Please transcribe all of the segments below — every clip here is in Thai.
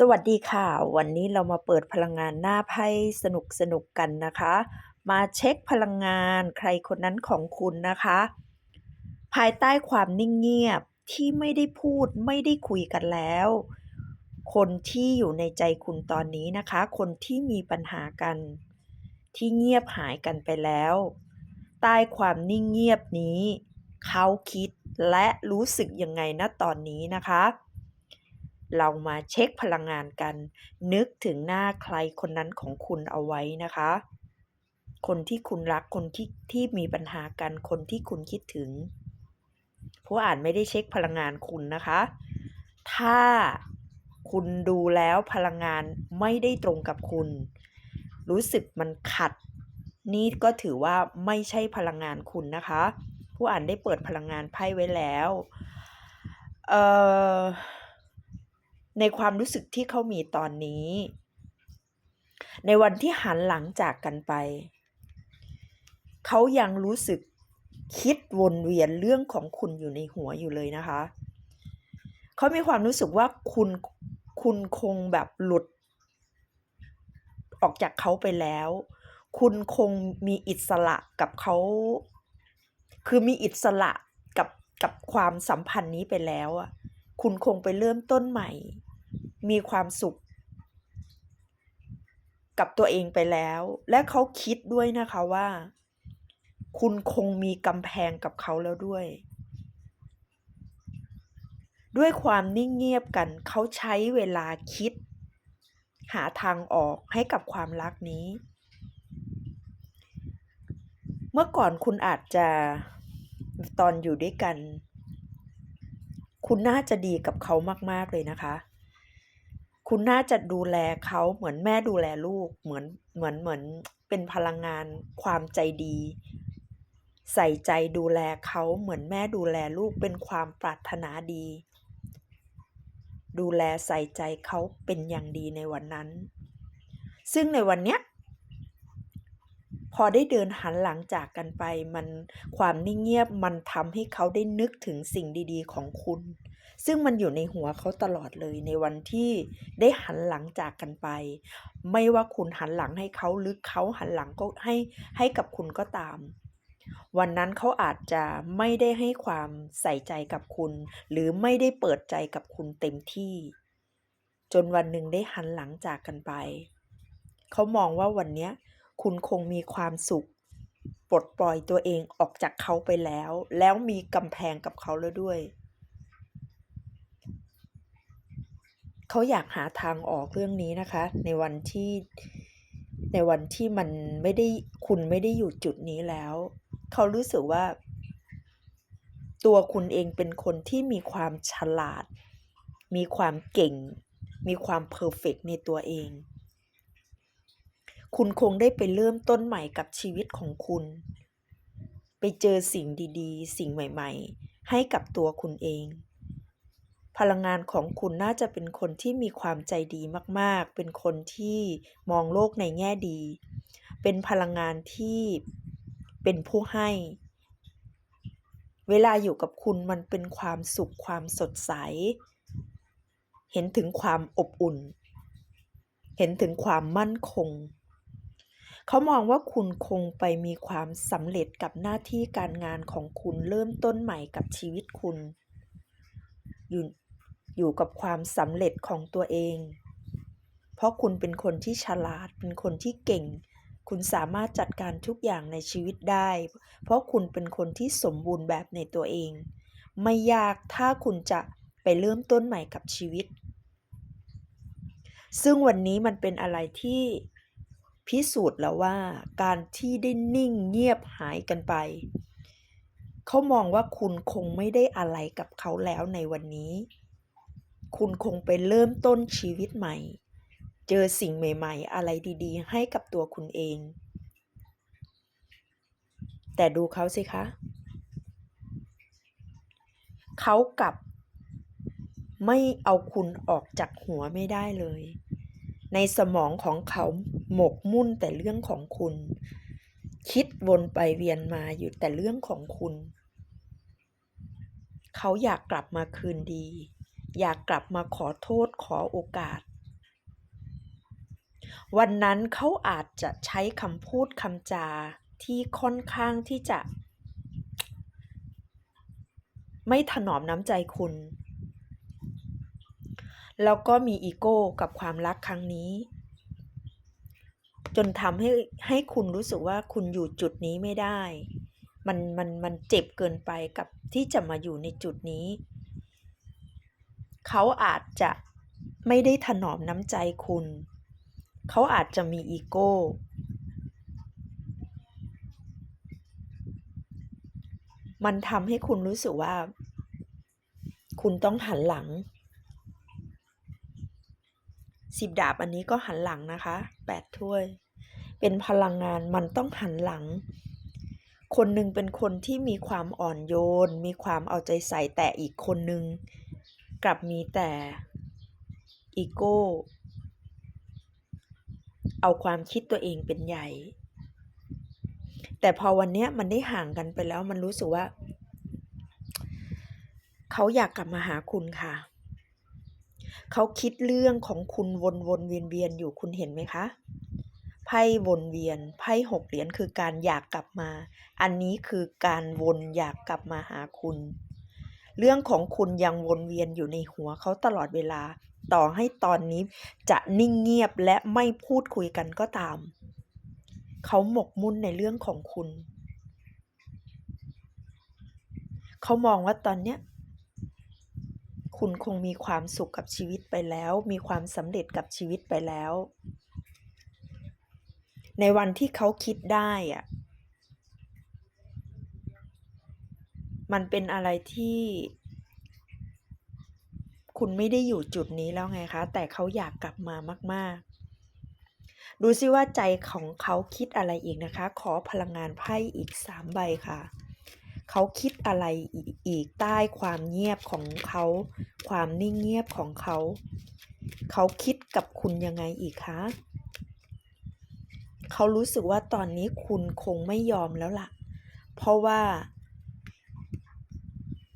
สวัสดีค่ะ วันนี้เรามาเปิดพลังงานหน้าไพ่สนุกสนุกกันนะคะ มาเช็คพลังงานใครคนนั้นของคุณนะคะ ภายใต้ความนิ่งเงียบที่ไม่ได้พูดไม่ได้คุยกันแล้ว คนที่อยู่ในใจคุณตอนนี้นะคะ คนที่มีปัญหากัน ที่เงียบหายกันไปแล้ว ใต้ความนิ่งเงียบนี้ เขาคิดและรู้สึกยังไงณตอนนี้นะคะ เรามาเช็คพลังงานกัน นึกถึงหน้าใครคนนั้นของคุณเอาไว้นะคะ คนที่คุณรักคนที่ที่มีปัญหากันคนที่คุณคิดถึง เพราะอ่านไม่ได้เช็คพลังงานคุณนะคะ ถ้าคุณดูแล้วพลังงานไม่ได้ตรงกับคุณ รู้สึกมันขัด นี่ก็ถือว่าไม่ใช่พลังงานคุณนะคะ ผู้อ่านได้เปิดพลังงานไพ่ไว้แล้ว เอ่อ ในความรู้สึกที่เขามีตอนนี้ ในวันที่หันหลังจากกันไป เขายังรู้สึกคิดวนเวียนเรื่องของคุณอยู่ในหัวอยู่เลยนะคะ เขามีความรู้สึกว่าคุณคุณคงแบบหลุด ออกจากเขาไปแล้ว คุณคงมีอิสระกับเขา คือมีอิสระกับกับความสัมพันธ์นี้ไปแล้วอะ คุณคงไปเริ่มต้นใหม่ มีความสุข กับตัวเองไปแล้ว และเขาคิดด้วยนะคะว่า คุณคงมีกำแพงกับเขาแล้วด้วย ด้วยความนิ่งเงียบกันเขาใช้เวลาคิด หาทางออกให้กับความรักนี้ เมื่อก่อนคุณอาจจะตอนอยู่ด้วยกัน คุณน่าจะดีกับเขามาก ๆ เลยนะคะ คุณน่าจะดูแลเขาเหมือนแม่ดูแลลูก เหมือนเหมือนเหมือนเป็นพลังงานความใจดี ใส่ใจดูแลเขาเหมือนแม่ดูแลลูกเป็นความปรารถนาดี ดูแลใส่ใจเขาเป็นอย่างดีในวันนั้น ซึ่งในวันเนี้ยพอได้เดินหันหลังจากกันไปมันความนิ่งเงียบมันทำให้เขาได้นึกถึงสิ่งดี ๆ ของคุณ ซึ่งมันอยู่ในหัวเขาตลอดเลยในวันที่ได้หันหลังจากกันไป ไม่ว่าคุณหันหลังให้เขาหรือเขาหันหลังก็ให้ให้กับคุณก็ตาม วันนั้นเขาอาจจะไม่ได้ให้ความใส่ใจกับคุณ หรือไม่ได้เปิดใจกับคุณเต็มที่ จนวันหนึ่งได้หันหลังจากกันไป เขามองว่าวันนี้คุณคงมีความสุขปลดปล่อยตัวเองออกจากเขาไปแล้ว แล้วมีกำแพงกับเขาแล้วด้วย เขาอยากหาทางออกเรื่องนี้นะคะ ในวันที่ในวันที่มันไม่ได้คุณไม่ได้อยู่จุดนี้แล้ว เขารู้สึกว่า ตัวคุณเองเป็นคนที่มีความฉลาด มีความเก่ง มีความเพอร์เฟกในตัวเอง คุณคงได้ไปเริ่มต้นใหม่กับชีวิตของคุณ ไปเจอสิ่งดีๆ สิ่งใหม่ ๆ ให้กับตัวคุณเอง พลังงานของคุณน่าจะเป็นคนที่มีความใจดีมากๆ เป็นคนที่มองโลกในแง่ดี เป็นพลังงานที่เป็นผู้ให้ เวลาอยู่กับคุณมันเป็นความสุขความสดใส เห็นถึงความอบอุ่น เห็นถึงความมั่นคง เขามองว่าคุณคงไปมีความสำเร็จกับหน้าที่การงานของคุณเริ่มต้นใหม่กับชีวิตคุณอยู่ อยู่กับความสำเร็จของตัวเอง เพราะคุณเป็นคนที่ฉลาด เป็นคนที่เก่ง คุณสามารถจัดการทุกอย่างในชีวิตได้ เพราะคุณเป็นคนที่สมบูรณ์แบบในตัวเอง ไม่ยากถ้าคุณจะไปเริ่มต้นใหม่กับชีวิต ซึ่งวันนี้มันเป็นอะไรที่พิสูจน์แล้วว่าการที่ได้นิ่งเงียบหายกันไป เขามองว่าคุณคงไม่ได้อะไรกับเขาแล้วในวันนี้ คุณคงไปเริ่มต้นชีวิตใหม่ เจอสิ่งใหม่ ๆ อะไรดีๆ ให้กับตัวคุณเอง แต่ดูเขาสิคะ เขากลับ ไม่เอาคุณออกจากหัวไม่ได้เลย ในสมองของเขาหมกมุ่นแต่เรื่องของคุณ คิดวนไปเวียนมาอยู่แต่เรื่องของคุณ เขาอยากกลับมาคืนดี อยากกลับมาขอโทษขอโอกาส วันนั้นเขาอาจจะใช้คำพูดคำจาที่ค่อนข้างที่จะ ไม่ถนอมน้ำใจคุณ แล้วก็มีอีโก้กับความรักครั้งนี้ จนทำให้ให้คุณรู้สึกว่าคุณอยู่จุดนี้ไม่ได้ มันมันมันเจ็บเกินไปกับที่จะมาอยู่ในจุดนี้ เขาอาจจะไม่ได้ถนอมน้ำใจคุณ เขาอาจจะมีอีโก้ มันทำให้คุณรู้สึกว่า คุณต้องหันหลัง สิบดาบอันนี้ก็หันหลังนะคะแปดถ้วย เป็นพลังงานมันต้องหันหลัง คนหนึ่งเป็นคนที่มีความอ่อนโยน มีความเอาใจใส่แต่อีกคนหนึ่ง กลับมีแต่อีโก้ เอาความคิดตัวเองเป็นใหญ่ แต่พอวันเนี้ยมันได้ห่างกันไปแล้วมันรู้สึกว่า เขาอยากกลับมาหาคุณค่ะ เขาคิดเรื่องของคุณวนวนเวียนเวียนอยู่คุณเห็นไหมคะไพ่วนเวียนไพ่หกเหรียญคือการอยากกลับมา อันนี้คือการวนอยากกลับมาหาคุณ เรื่องของคุณยังวนเวียนอยู่ในหัวเขาตลอดเวลา ต่อให้ตอนนี้จะนิ่งเงียบและไม่พูดคุยกันก็ตาม เขาหมกมุ่นในเรื่องของคุณ เขามองว่าตอนเนี้ยคุณคงมีความสุขกับชีวิตไปแล้ว มีความสำเร็จกับชีวิตไปแล้ว ในวันที่เขาคิดได้อะ มันเป็นอะไรที่ คุณไม่ได้อยู่จุดนี้แล้วไงคะ แต่เขาอยากกลับมามาก ๆ ดูซิว่าใจของเขาคิดอะไรอีกนะคะ ขอพลังงานไพ่อีกสามใบค่ะ เขาคิดอะไรอีกใต้ความเงียบของเขา ความนิ่งเงียบของเขา เขาคิดกับคุณยังไงอีกคะเขารู้สึกว่าตอนนี้คุณคงไม่ยอมแล้วล่ะ เพราะว่า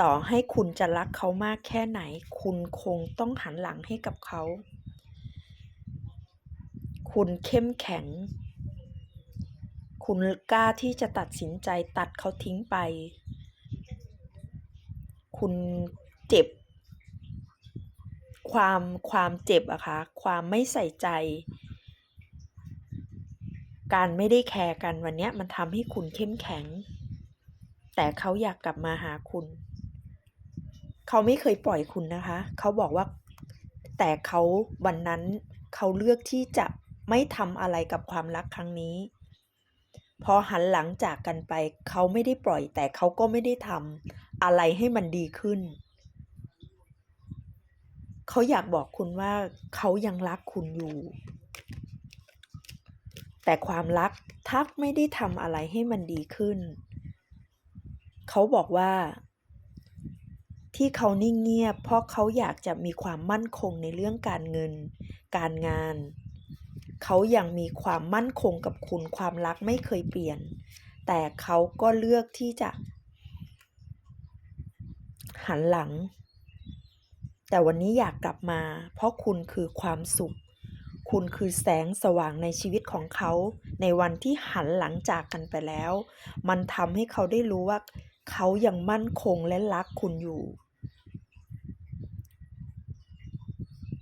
ต่อให้คุณจะรักเขามากแค่ไหน คุณคงต้องหันหลังให้กับเขา คุณเข้มแข็ง คุณกล้าที่จะตัดสินใจตัดเขาทิ้งไป คุณเจ็บ ความความเจ็บอะคะ ความไม่ใส่ใจ การไม่ได้แคร์กันวันนี้มันทำให้คุณเข้มแข็งแต่เขาอยากกลับมาหาคุณ เขาไม่เคยปล่อยคุณนะคะ เขาบอกว่า แต่เขาวันนั้นเขาเลือกที่จะไม่ทำอะไรกับความรักครั้งนี้ พอหันหลังจากกันไป เขาไม่ได้ปล่อย แต่เขาก็ไม่ได้ทำอะไรให้มันดีขึ้น เขาอยากบอกคุณว่าเขายังรักคุณอยู่ แต่ความรักถ้าไม่ได้ทำอะไรให้มันดีขึ้น เขาบอกว่า ที่เขานิ่งเงียบ เพราะเขาอยากจะมีความมั่นคงในเรื่องการเงิน การงาน เขายังมีความมั่นคงกับคุณความรักไม่เคยเปลี่ยน แต่เขาก็เลือกที่จะ หันหลัง แต่วันนี้อยากกลับมา เพราะคุณคือความสุข คุณคือแสงสว่างในชีวิตของเขา ในวันที่หันหลังจากกันไปแล้ว มันทำให้เขาได้รู้ว่าเขายังมั่นคงและรักคุณอยู่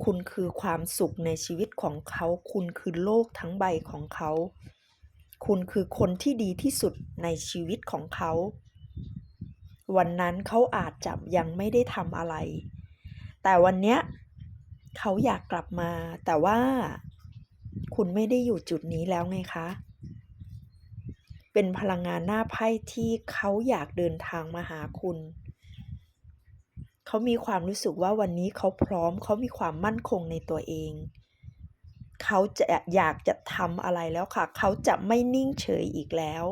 คุณคือความสุขในชีวิตของเขา คุณคือโลกทั้งใบของเขา คุณคือคนที่ดีที่สุดในชีวิตของเขา วันนั้นเขาอาจจะยังไม่ได้ทำอะไร แต่วันเนี้ยเขาอยากกลับมา แต่ว่าคุณไม่ได้อยู่จุดนี้แล้วไงคะ เป็นพลังงานหน้าไพ่ที่เขาอยากเดินทางมาหาคุณ เขามีความรู้สึกว่าวันนี้เขาพร้อม เขามีความมั่นคงในตัวเอง เขาจะอยากจะทำอะไรแล้วค่ะ เขาจะไม่นิ่งเฉยอีกแล้ว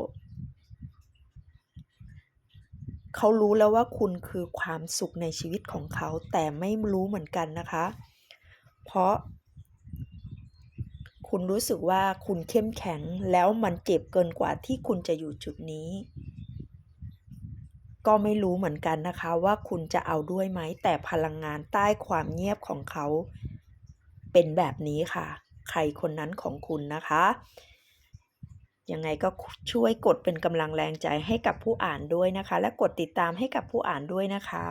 เขารู้แล้วว่าคุณคือความสุขในชีวิตของเขา แต่ไม่รู้เหมือนกันนะคะ เพราะ คุณรู้สึกว่าคุณเข้มแข็งแล้วมันเจ็บเกินกว่าที่คุณจะอยู่จุดนี้ ก็ไม่รู้เหมือนกันนะคะ ว่าคุณจะเอาด้วยไหม แต่พลังงานใต้ความเงียบของเขา เป็นแบบนี้ค่ะ ใครคนนั้นของคุณนะคะ ยังไงก็ช่วยกดเป็นกำลังแรงใจให้กับผู้อ่านด้วยนะคะ และกดติดตามให้กับผู้อ่านด้วยนะคะ